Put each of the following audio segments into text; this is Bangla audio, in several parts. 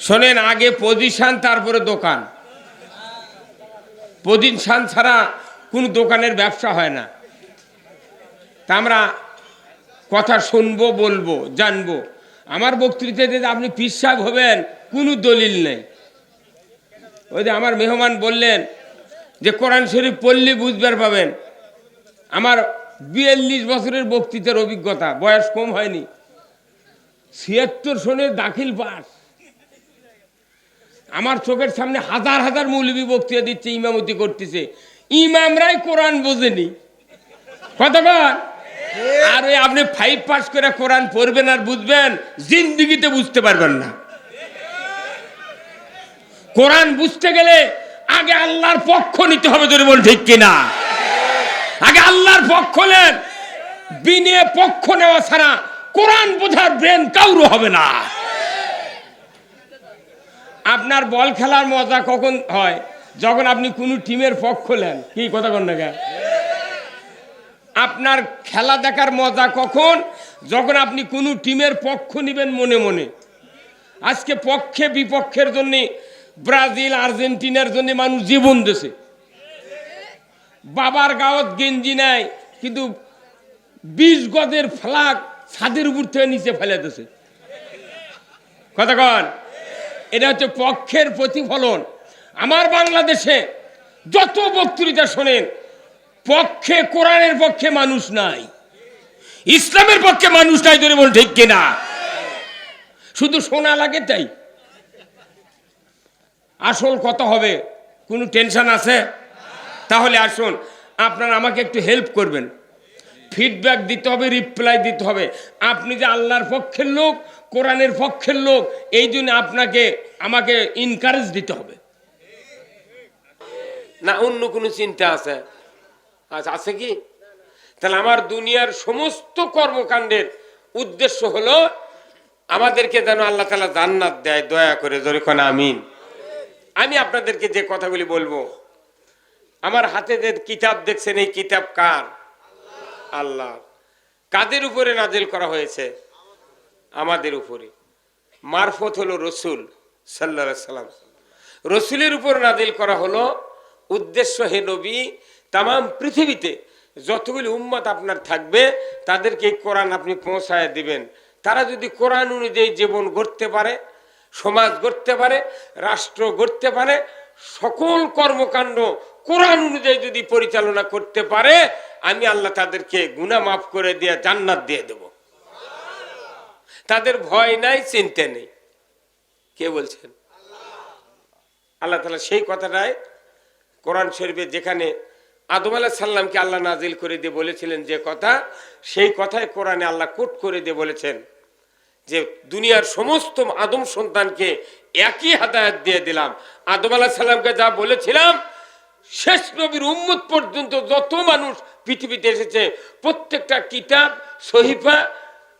শোনেন, আগে পজিশন তারপরে দোকান। পজিশন ছাড়া কোনো দোকানের ব্যবসা হয় না। তা আমরা কথা শুনব, বলব, জানব। আমার বক্তৃতাতে আপনি পীর সাহেব হবেন কোনো দলিল নেই। ওই যে আমার মেহমান বললেন যে, কোরআন শরীফ পড়লে বুঝবার পাবেন। আমার বিয়াল্লিশ বছরের বক্তৃতার অভিজ্ঞতা, বয়স কম হয়নি। ছিয়াত্তর সনের দাখিল পাস। আমার চোখের সামনে হাজার হাজার মৌলবী বক্তৃতা দিচ্ছে, ইমামতি করতেছে। ইমামরাই কোরআন বোঝেনি। কতবার আর ওই আপনি ফাইভ পাস করে কোরআন পড়বেন আর বুঝবেন, জিন্দিগিতে বুঝতে পারবেন না। কোরআন বুঝতে গেলে আগে আল্লাহর পক্ষ নিতে হবে ধরে বল ঠিক কিনা? আগে আল্লাহর পক্ষ নেন। বিনে পক্ষ নেওয়া ছাড়া কোরআন বোঝার ব্রেন কাউরু হবে না। আপনার বল খেলার মজা কখন হয়? যখন আপনি কোনো টিমের পক্ষ নেন। কি কথা কন না? আপনার খেলা দেখার মজা কখন? যখন আপনি কোনো টিমের পক্ষ নেবেন মনে মনে। আজকে পক্ষে বিপক্ষের জন্য, ব্রাজিল, আর্জেন্টিনার জন্য মানুষ জীবন দেছে। বাবার গাঁত গেঞ্জি নাই, কিন্তু বিশ গজের ফ্লাগ ছাদের উপর থেকে নিচে ফেলে দিছে। কথা কন। এটা হচ্ছে পক্ষের প্রতিফলন। আমার বাংলাদেশে যত বক্তৃতা শোনেন, পক্ষে কোরআনের পক্ষে মানুষ নাই। ইসলামের পক্ষে মানুষ নাই ধরে বল ঠিক কিনা? শুধু শোনা লাগে তাই। আসল কত হবে, কোনো টেনশন আছে? তাহলে আসুন, আপনারা আমাকে একটু হেল্প করবেন। ফিডব্যাক দিতে হবে রিপ্লাই দিতে হবে। আপনি যে আল্লাহর পক্ষের লোক কোরআনের পক্ষের লোক, এই জন্য আপনাকে, আমাকে ইনকারেজ দিতে হবে। না, অন্য কোনো চিন্তা আছে? আচ্ছা আছে কি? তাহলে আমার দুনিয়ার সমস্ত কর্মকাণ্ডের উদ্দেশ্য হলো, আমাদেরকে যেন আল্লাহ তালা জান্নাত দেয়, দয়া করে যখন আমিন। আমি আপনাদেরকে যে কথাগুলি বলব, আমার হাতে যে কিতাব দেখছেন, এই কিতাব কার? আল্লাহ। কাদের উপরে নাজিল করা হয়েছে? আমাদের উপরে। মারফত হলো রসুল সাল্লা সাল্লাম। রসুলের উপর নাদিল করা হলো উদ্দেশ্য হে নবী তাম পৃথিবীতে যতগুলি উম্মত আপনার থাকবে, তাদেরকে কোরআন আপনি পৌঁছায় দিবেন। তারা যদি কোরআন অনুযায়ী জীবন গড়তে পারে, সমাজ গড়তে পারে, রাষ্ট্র গড়তে পারে, সকল কর্মকাণ্ড কোরআন অনুযায়ী যদি পরিচালনা করতে পারে, আমি আল্লাহ তাদেরকে গুণা মাফ করে দিয়ে জান্নাত দিয়ে দেব। তাদের ভয় নাই, চিন্তা নেই। কে বলছেন? আল্লাহ তালা সেই কথাটাই কোরআন শরীফে যেখানে আদম আলাহ সাল্লামকে আল্লাহ নাজিল করে দিয়ে বলেছিলেন যে কথা, সেই কথায় কোরআনে আল্লাহ কোট করে দিয়ে বলেছেন যে দুনিয়ার সমস্ত আদম সন্তানকে একই হাতায়াত দিয়ে দিলাম। আদম আলাহ সাল্লামকে যা বলেছিলাম, শেষ নবীর উম্মত পর্যন্ত যত মানুষ পৃথিবীতে এসেছে, প্রত্যেকটা কিতাব, সহিফা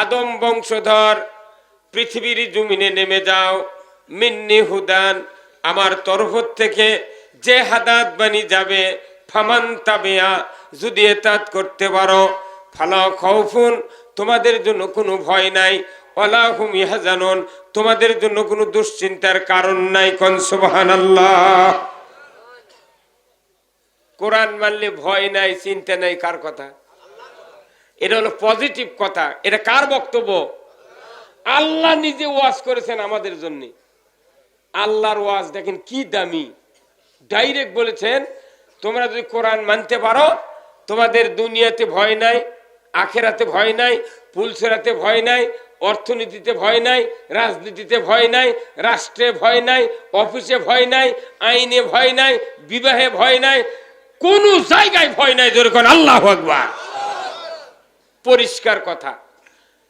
আদম বংশধর, পৃথিবীর জমিনে নেমে যাও। মিন্নি হুদান, আমার তরফ থেকে যে হাদাত বানি যাবে, ফামান তাবেয়া, যদি এতাত করতে পারো। ফালা খৌফুন তোমাদের জন্য কোনো ভয় নাই। অলাহুম ইহাজানন, তোমাদের জন্য কোনো দুশ্চিন্তার কারণ নাই কন, সুবহানাল্লাহ। কোরআন মানলে ভয় নাই, চিন্তা নাই, কার কথা? এটা হলো পজিটিভ কথা এটা কার বক্তব্য আল্লাহ নিজে ওয়াজ করেছেন আমাদের জন্য আল্লাহর ওয়াজ দেখেন কি দামি ডাইরেক্ট বলেছেন তোমরা যদি কোরআন মানতে পারো তোমাদের দুনিয়াতে ভয় নাই আখেরাতে ভয় নাই পুলসেরাতে ভয় নাই অর্থনীতিতে ভয় নাই রাজনীতিতে ভয় নাই রাষ্ট্রে ভয় নাই অফিসে ভয় নাই আইনে ভয় নাই বিবাহে ভয় নাই কোনো জায়গায় ভয় নাই যেরকম আল্লাহ আকবার পরিষ্কার কথা।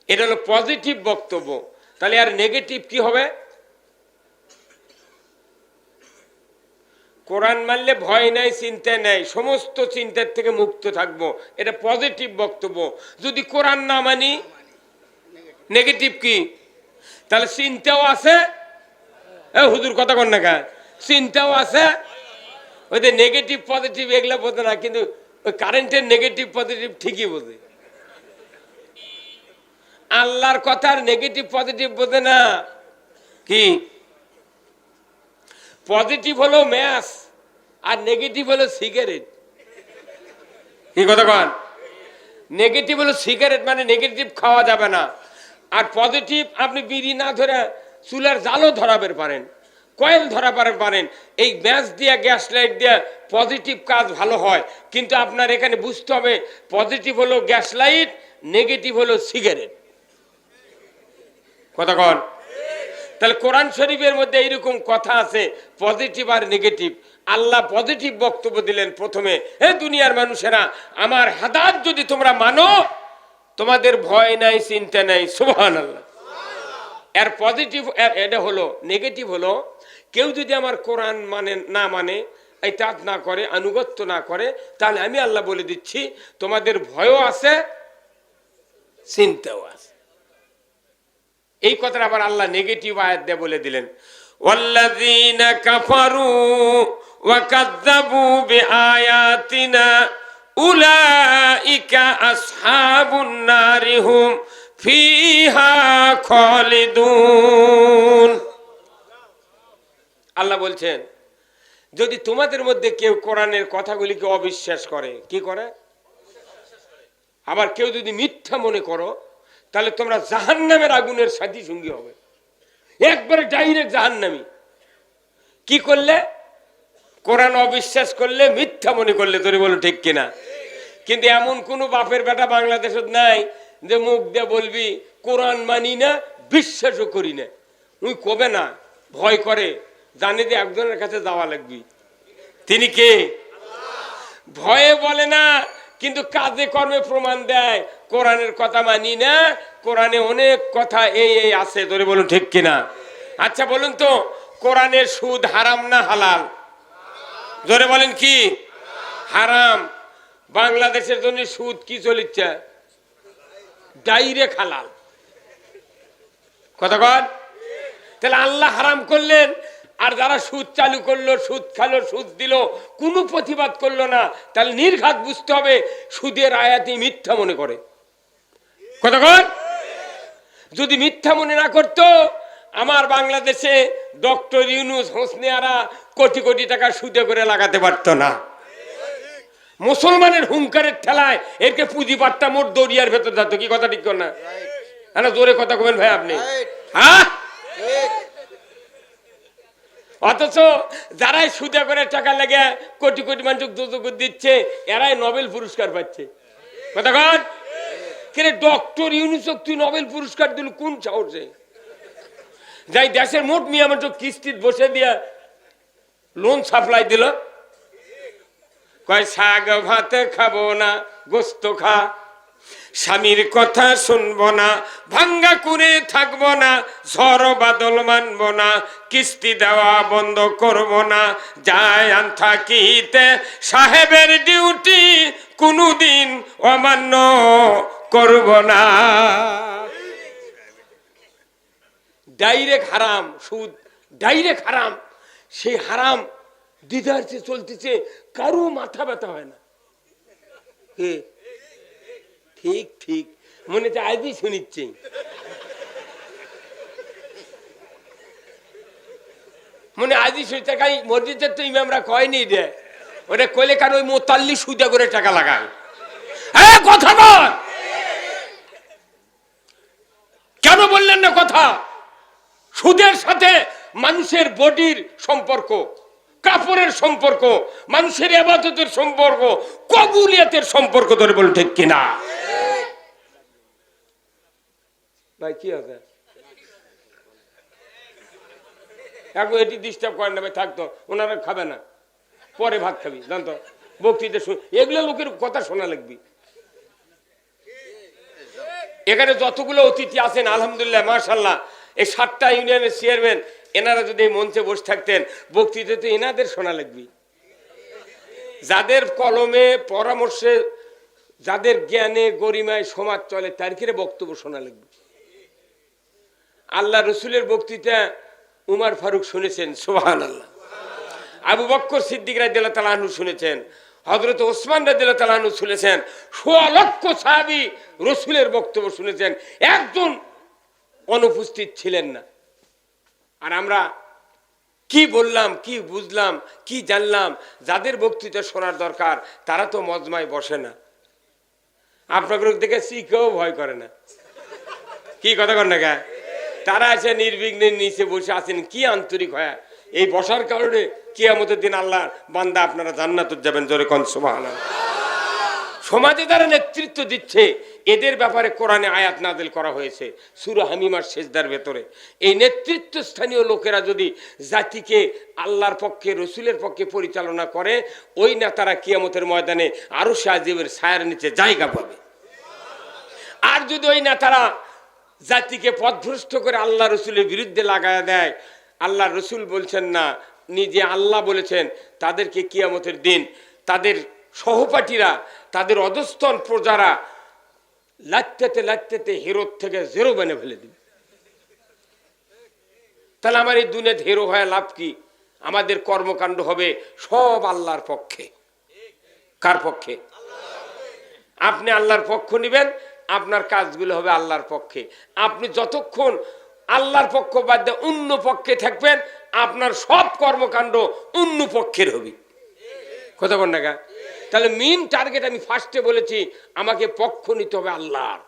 এটা হলো পজিটিভ বক্তব্য। তাহলে আর নেগেটিভ কি হবে? কোরআন মানলে ভয় নাই, চিন্তা নাই, সমস্ত চিন্তার থেকে মুক্ত থাকব। এটা পজিটিভ বক্তব্য। যদি কোরআন না মানি নেগেটিভ কি? তাহলে চিন্তাও আছে। হুজুর কথা কন না কা চিন্তাও আছে। ওই যে নেগেটিভ পজিটিভ এগুলা বোঝে না, কিন্তু ওই কারেন্টের নেগেটিভ পজিটিভ ঠিকই বোঝে। আল্লাহর কথার নেগেটিভ পজিটিভ বোঝে না। কি? পজিটিভ হলো ম্যাস আর নেগেটিভ হলো সিগারেট কি কথা কন? নেগেটিভ হলো সিগারেট মানে নেগেটিভ খাওয়া যাবে না। আর পজিটিভ আপনি বিড়ি না ধরে চুলার জালও ধরাবেন পারেন কয়েল ধরা পারেন। এই ম্যাচ দিয়ে গ্যাস লাইট দিয়ে পজিটিভ কাজ ভালো হয়। কিন্তু আপনার এখানে বুঝতে হবে পজিটিভ হলো গ্যাস লাইট নেগেটিভ হলো সিগারেট কথা কন। তাহলে কোরআন শরীফের মধ্যে এইরকম কথা আছে পজিটিভ আর নেগেটিভ আল্লাহ পজিটিভ বক্তব্য দিলেন প্রথমে, হে দুনিয়ার মানুষেরা, আমার হাদাত যদি তোমরা মানো, তোমাদের ভয় নাই, চিন্তা নাই। সুবহান আল্লাহ এর পজিটিভ এটা হলো নেগেটিভ হলো, কেউ যদি আমার কোরআন মানে না মানে এই তাঁত না করে, আনুগত্য না করে, তাহলে আমি আল্লাহ বলে দিচ্ছি, তোমাদের ভয়ও আছে, চিন্তাও আছে। এই কথাটা আবার আল্লাহ নেগেটিভ আয়াত দিয়ে বলে দিলেন। ওয়াল্লাযীনা কাফারু ওয়া কাযযাবু বিআয়াতিনা উলাইকা আসহাবুন নারি হুম ফিহা খালিদুন। আল্লাহ বলছেন, যদি তোমাদের মধ্যে কেউ কোরআনের কথাগুলিকে অবিশ্বাস করে, কি করে? আবার কেউ যদি মিথ্যা মনে করো তাহলে তোমরা জাহান্নামের আগুনের সাথী সঙ্গী হবে। একবারে ডাইরেক্ট জাহান্নামি। কি করলে? কোরআন অবিশ্বাস করলে, মিথ্যা মনে করলে, তোরে বলো ঠিক কিনা? কিন্তু এমন কোন বাপের বেটা বাংলাদেশত নাই যে মুখ দিয়ে বলবি, কোরআন মানি না, বিশ্বাসও করি না। উই কবে না? ভয় করে। জানে যে একজনের কাছে যাওয়া লাগবি। তিনি কে? ভয়ে বলে না, কিন্তু কাজে কর্মে প্রমাণ দেয়। কোরআনের কথা মানি না, কোরআনে অনেক কথা এই এই আছে, ধরে বলুন ঠিক কিনা? আচ্ছা বলুন তো, কোরআনের সুদ হারাম না হালাল? জোরে বলেন কি? হারাম। বাংলাদেশের জন্য সুদ কি চলিচ্ছে? ডাইরেক্ট হালাল। কথা কর তাহলে আল্লাহ হারাম করলেন, আর যারা সুদ চালু করল, সুদ খালো, সুদ দিল, কোনো প্রতিবাদ করল না, তাহলে নির্ঘাত বুঝতে হবে সুদের আয়াতি মিথ্যা মনে করে। কতক্ষণ যদি মিথ্যা মনে না করতো, আমার বাংলাদেশে ডক্টর ইউনুস, হোসনিয়ারা কোটি কোটি টাকা সুদে করে লাগাতে পারতো না। মুসলমানের হুঙ্কারের ঠেলায় এরকে পুঁজিপাটটা মোট দরিয়ার ভেতর যেত কি কথা ঠিক কর না? হ্যাঁ জোরে কথা কবেন ভাই আপনি। হ্যাঁ? অথচ যারাই সুদে করে টাকা লেগে কোটি কোটি মানুষ দুদক দিচ্ছে, এরাই নোবেল পুরস্কার পাচ্ছে। কথা কন ডক্টর ইউনিসক তুই নোবেল পুরস্কার দিল, কোন সাহসে যাই, দেশের মোট মিয়া মানুষ কিস্তিত বসে দিয়া লোন সাপ্লাই দিল। কয় শাক ভাত খাব না, গোস্ত খা। স্বামীর কথা শুনব না, ভাঙ্গা করে থাকব না, ঝড় বাদল মানব না, কিস্তি দেওয়া বন্ধ করব না। যায় আন থাকিতে সাহেবের ডিউটি কোনোদিন অমান্য করব না। ডাইরেক্ট হারাম, সুদ। ডাইরেক্ট হারাম। সেই হারাম দিদারছে চলতেছে, কারও মাথা ব্যথা হয় না। ঠিক ঠিক। মনে হচ্ছে আজই শুনিচ্ছে মনে আজই শুনছে মসজিদের তো ইমামরা কয়নি রে। ওটা কইলে কারণ ওই মোতাল্লি সুদা করে টাকা লাগায়। কথা বল কেন বললেন না কথা, সুদের সাথে মানুষের বডির সম্পর্ক, কাপড়ের সম্পর্ক, মানুষের আবাদতের সম্পর্ক, কবুলিয়াতের সম্পর্ক ধরে বল ঠিক কিনা? ভাই, কি হবে? এখন এটি ডিস্টার্ব করেন না ভাই থাকতো ওনারা খাবে না। পরে ভাত খাবি, জানতো? বক্তৃতা শুন, এগুলো লোকের কথা শোনা লাগবি। এখানে যতগুলো অতিথি আছেন, আলহামদুলিল্লাহ মার্শাল্লাহ এই সাতটা ইউনিয়নের চেয়ারম্যান, এনারা যদি মঞ্চে বসে থাকতেন, বক্তৃতা তো এনাদের শোনা লাগবে। যাদের কলমে পরামর্শে, যাদের জ্ঞানে গরিমায় সমাজ চলে, তার কিরে বক্তব্য শোনা লাগবে? আল্লাহ রসুলের বক্তৃতা উমার ফারুক শুনেছেন সোহান আল্লাহ আবু বক্কর সিদ্দিক তাআলা আনহু শুনেছেন হযরত ওসমান তাআলা শুনেছেন, সোয়া লক্ষ সাহাবী রসুলের বক্তব্য শুনেছেন, একজন অনুপস্থিত ছিলেন না। আর আমরা কি বললাম, কি বুঝলাম, কি জানলাম, যাদের বক্তৃতা শোনার দরকার, তারা তো মজমায় বসে না। আপনাকে দেখে শিখেও ভয় করে না। কি কথা কর না তারা এসে নির্বিঘ্নে নিচে বসে আছেন, কি আন্তরিক হয়? এই বসার কারণে কিয়ামতের দিন আল্লাহ বান্দা আপনারা জান্নাত যাবেন জোরে কন, সুবহানাল্লাহ। সমাজে যারা নেতৃত্ব দিচ্ছে, এদের ব্যাপারে কোরআনে আয়াত নাজিল করা হয়েছে, সুরা হামিমার শেষদার ভেতরে। এই নেতৃত্ব স্থানীয় লোকেরা যদি জাতিকে আল্লাহর পক্ষে, রসুলের পক্ষে পরিচালনা করে, ওই নেতারা কিয়ামতের ময়দানে আরও সাজিবের ছায়ার নিচে জায়গা পাবে। আর যদি ওই নেতারা জাতিকে পথভ্রষ্ট করে আল্লাহ রসুলের বিরুদ্ধে লাগায় দেয় আল্লাহ রসুল বলছেন না, নিজে আল্লাহ বলেছেন, তাদেরকে কিয়ামতের দিন তাদের সহপাঠীরা, তাদের অধস্তন প্রজারা লাটতে লাটতে হিরোর থেকে জেরো বেনে ফেলে দিবে। তাহলে আমার এই দুনিয়াতে হিরো হয়ে লাভ কি? আমাদের কর্মকাণ্ড হবে সব আল্লাহর পক্ষে। কার পক্ষে? আপনি আল্লাহর পক্ষ নেবেন, আপনার কাজগুলো হবে আল্লাহর পক্ষে। আপনি যতক্ষণ আল্লাহর পক্ষ বাদ দিয়ে অন্য পক্ষে থাকবেন, আপনার সব কর্মকাণ্ড অন্য পক্ষের হবে। কথা বল না? তাহলে মেন টার্গেট আমি ফার্স্টে বলেছি, আমাকে পক্ষ নিতে হবে আল্লাহর।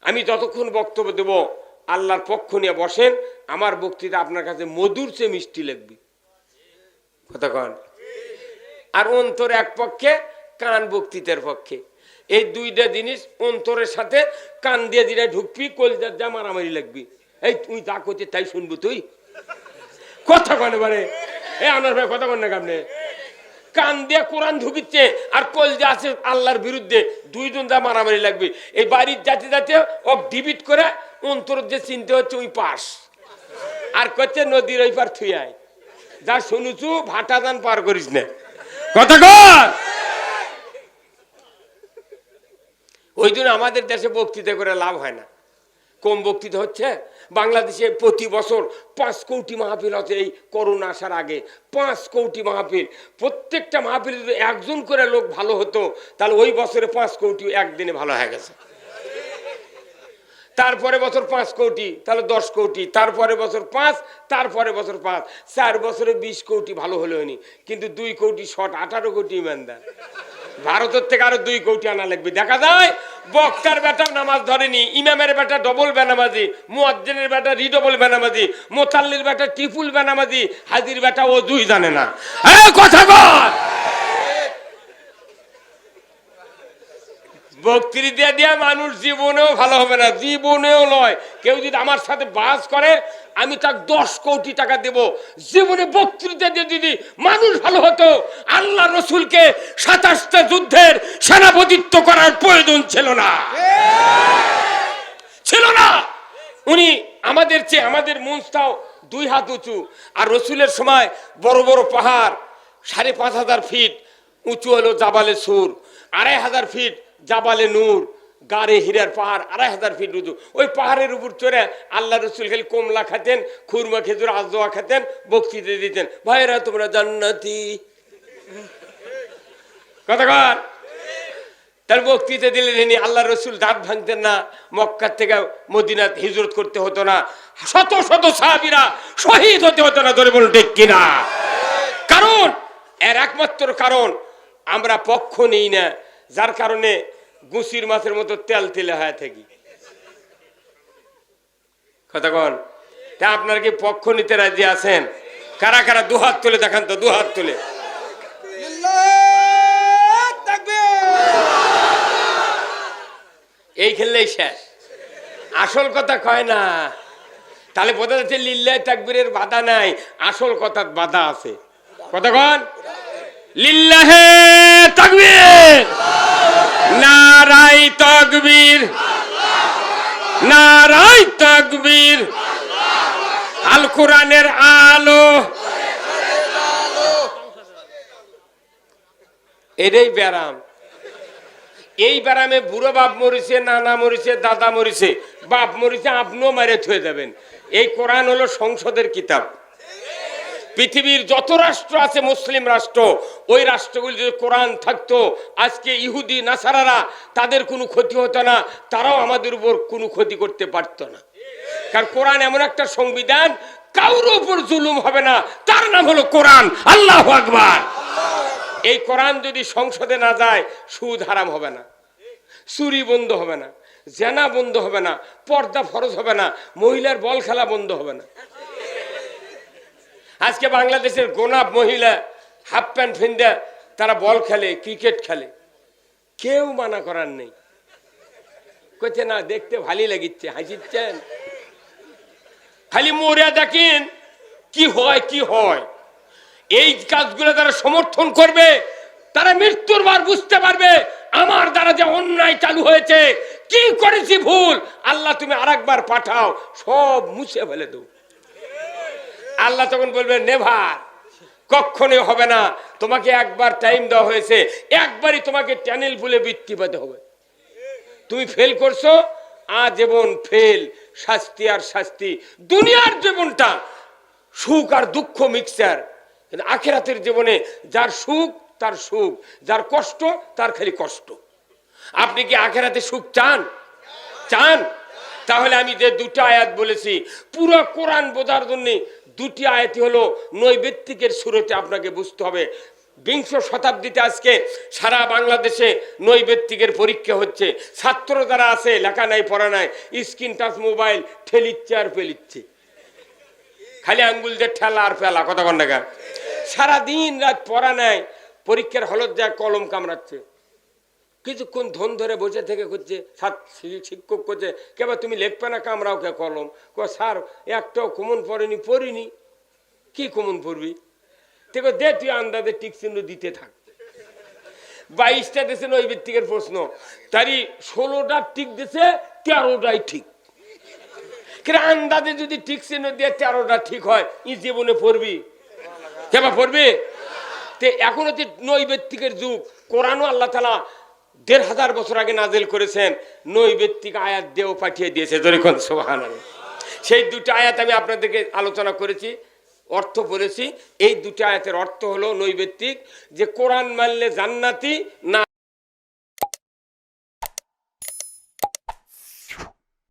আমি যতক্ষণ বক্তব্য দেব, আল্লাহর পক্ষ নিয়ে বসেন, আমার বক্তৃতা আপনার কাছে মধুর চেয়ে মিষ্টি লাগবে। কথা কন। আর অন্তর এক পক্ষে, কান বক্তৃতার পক্ষে। এই দুইটা জিনিস অন্তরের সাথে কান দিয়ে দিলে ঢুকবি, কলজার যা মারামারি লাগবি। এই তুই যা করছিস তাই শুনব তুই। কথা কন এবারে এ আনার ভাই, কথা কন না আপনি কান দিয়ে কোরআন ঢুকিচ্ছে আর কলজা আছে আল্লাহর বিরুদ্ধে, দুইজন যা মারামারি লাগবে। এই বাড়ির জাতি জাতি ও ডিবিট করে অন্তর যে চিনতে হচ্ছে ওই পাশ। আর করছে নদীর ওই পার থুই আয়। যা শুনুছু, ভাটা দান পার করিস না। কথা কর ওই জন্য আমাদের দেশে বক্তৃতা করে লাভ হয় না। কম বক্তৃতা হচ্ছে, বাংলাদেশে প্রতি বছর পাঁচ কোটি মাহফিল হচ্ছে এই করোনা আসার আগে। পাঁচ কোটি মাহফিল। প্রত্যেকটা মাহফিল যদি একজন করে লোক ভালো হতো, তাহলে ওই বছরে পাঁচ কোটি একদিনে ভালো হয়ে গেছে। তারপরে বছর পাঁচ কোটি, তাহলে দশ কোটি। তারপরে বছর পাঁচ, তারপরে বছর পাঁচ। চার বছরে বিশ কোটি ভালো হলো হয়নি। কিন্তু দুই কোটি শট আঠারো কোটি ইমানদার। ভারতের থেকে আরও দুই কোটি আনা লাগবে। দেখা যায়, বক্তার বেটা নামাজ ধরেনি, ইমামের বেটা ডবল বেনামাজি, মুয়াজ্জিনের বেটা রিডবল বেনামাজি, মোতাল্লির বেটা টিপুল বেনামাজি, হাজির বেটা ও দুই জানে না। কথা বল বক্তৃতা দিয়া মানুষ জীবনেও ভালো হবে না, জীবনেও নয় কেউ যদি আমার সাথে বাস করে, আমি তাকে দশ কোটি টাকা দেব। জীবনে বক্তৃতা দিয়ে যদি মানুষ ভালো হতো, আল্লাহ রসুলকে সাতাশটা যুদ্ধের সেনাপতিত্ব করার প্রয়োজন ছিল না। ছিল না। উনি আমাদের চেয়ে আমাদের মনস্তাও দুই হাত উঁচু। আর রসুলের সময় বড় বড় পাহাড়, সাড়ে পাঁচ হাজার ফিট, উঁচু হলো জাবালে সুর, আড়াই হাজার ফিট জাবালে নূর গাড়ে হীরার পাহাড়, আড়াই হাজার ফিট উঁচু। ওই পাহাড়ের উপর চড়ে আল্লাহ রসুল খালি কমলা খাতেন, খুরমা খেজুর আজদোয়া খেতেন, বক্তৃতা দিতেন। ভাইরা, তোমরা জান্নাতি। কথা কর। তার বক্তৃতা দিলেন ইনি আল্লাহ রসুল দাঁত ভাঙতেন না, মক্কার থেকে মদিনাত হিজরত করতে হতো না। শত শত সাহাবিরা শহীদ হতে হতো না, ধরে বলুন, ঠিক কিনা? কারণ, এর একমাত্র কারণ, আমরা পক্ষ নেই না যার কারণে গুসির মাছের মতো তেল তেলে হয়ে থাকি। কথা কন? তা আপনার কি পক্ষ নিতে রাজি আছেন? কারা কারা দুহাত তুলে দেখান তো দুহাত তুলে। এই খেললেই শেষ। আসল কথা কয় না। তাহলে বোঝা যাচ্ছে লিল্লাহ তাকবীরের বাধা নাই আসল কথার বাধা আছে। কথা কন? লিল্লাহে তাকবীর! নারাই তাকবীর। নারাই তাকবীর। আল কোরআনের আলো। এটাই ব্যারাম। এই ব্যারামে বুড়ো বাপ মরিছে, নানা মরিছে, দাদা মরিছে, বাপ মরিছে, আপনিও মারে থয়ে যাবেন এই কোরআন হলো সংসদের কিতাব। পৃথিবীর যত রাষ্ট্র আছে মুসলিম রাষ্ট্র, ওই রাষ্ট্রগুলি যদি কোরআন থাকতো, আজকে ইহুদি, নাসারারা, তাদের কোনো ক্ষতি হতো না, তারাও আমাদের উপর কোনো ক্ষতি করতে পারতো না। কারণ কোরআন এমন একটা সংবিধান, কারোর উপর জুলুম হবে না, তার নাম হলো কোরআন। আল্লাহ আকবার। এই কোরআন যদি সংসদে না যায়, সুদ হারাম হবে না, চুরি বন্ধ হবে না, জেনা বন্ধ হবে না, পর্দা ফরজ হবে না, মহিলার বল খেলা বন্ধ হবে না। আজকে বাংলাদেশের গোনাপ মহিলা হাফ প্যান্ট ফিন্দা তারা বল খেলে, ক্রিকেট খেলে। কেউ মানা করার নেই। কইছে, না, দেখতে ভালোই লাগিচ্ছে, হাসিচ্ছেন? খালি মরিয়া দেখেন কি হয় কি হয়। এই কাজগুলো তারা সমর্থন করবে, তারা মৃত্যুর বার বুঝতে পারবে আমার দ্বারা যে অন্যায় চালু হয়েছে। কি করেছি ভুল? আল্লাহ তুমি আরেকবার পাঠাও, সব মুছে ফেলে দেও আল্লাহ তখন বলবে, নেভার কখনোই হবে না। তোমাকে একবার টাইম দেওয়া হয়েছে। একবারই তোমাকে চ্যানেল বলে বৃত্তি পেতে হবে। তুমি ফেল করছ আজীবন ফেল শাস্তি আর শাস্তি। দুনিয়ার জীবনটা সুখ আর দুঃখ মিক্সার কিন্তু আখেরাতের জীবনে যার সুখ, তার সুখ। যার কষ্ট, তার খালি কষ্ট। আপনি কি আখেরাতে সুখ চান? চান? তাহলে আমি যে দুটো আয়াত বলেছি, পুরো কোরআন বোঝার জন্য দুটি আয়াতই হলো, নৈবেত্তিকের সুরতে আপনাকে বুঝতে হবে। বিংশ শতাব্দীতে আজকে সারা বাংলাদেশে নৈবেত্তিকের পরীক্ষা হচ্ছে। ছাত্র যারা আছে, লেখা নাই, পড়া নাই, স্ক্রিন টাচ, মোবাইল, ঠেলিচ্ছে আর ফেলিচ্ছে। খালি আঙ্গুল দিয়ে ঠেলা আর ফেলা, কথা দেখা সারাদিন রাত পড়া নাই, পরীক্ষার হলত যা কলম কামড়াচ্ছে। কিছুক্ষণ ধন ধরে বসে থেকে করছে ছাত্র শিক্ষক করছে। কেবা তুমি লেখবে না কামড়াও কে কলম? ক, স্যার, একটাও কমন পড়েনি, পড়িনি। কি কমন পড়বি? দেখো দে, তুই আন্দাজে টিক চিহ্ন দিতে থাক। বাইশটা দেশে নৈবিত্তিকের প্রশ্ন। তারই ষোলোটা টিক দিছে, তেরোটাই ঠিক। আন্দাজে যদি টিক চিহ্ন দিয়ে তেরোটা ঠিক হয়, ই জীবনে পড়বি? কেবা পড়বি? তে এখন নৈবেত্তিকের যুগ। কোরআনও আল্লাহ তালা দেড় হাজার বছর আগে নাজেল করেছেন নৈবেত্তিক আয়াত দিয়েও পাঠিয়ে দিয়েছে জরিখন সোহান সেই দুটো আয়াত আমি আপনাদেরকে আলোচনা করেছি, অর্থ বলেছি। এই দুটো আয়াতের অর্থ হলো নৈবেত্তিক যে কোরআন মানলে জান্নাতি, না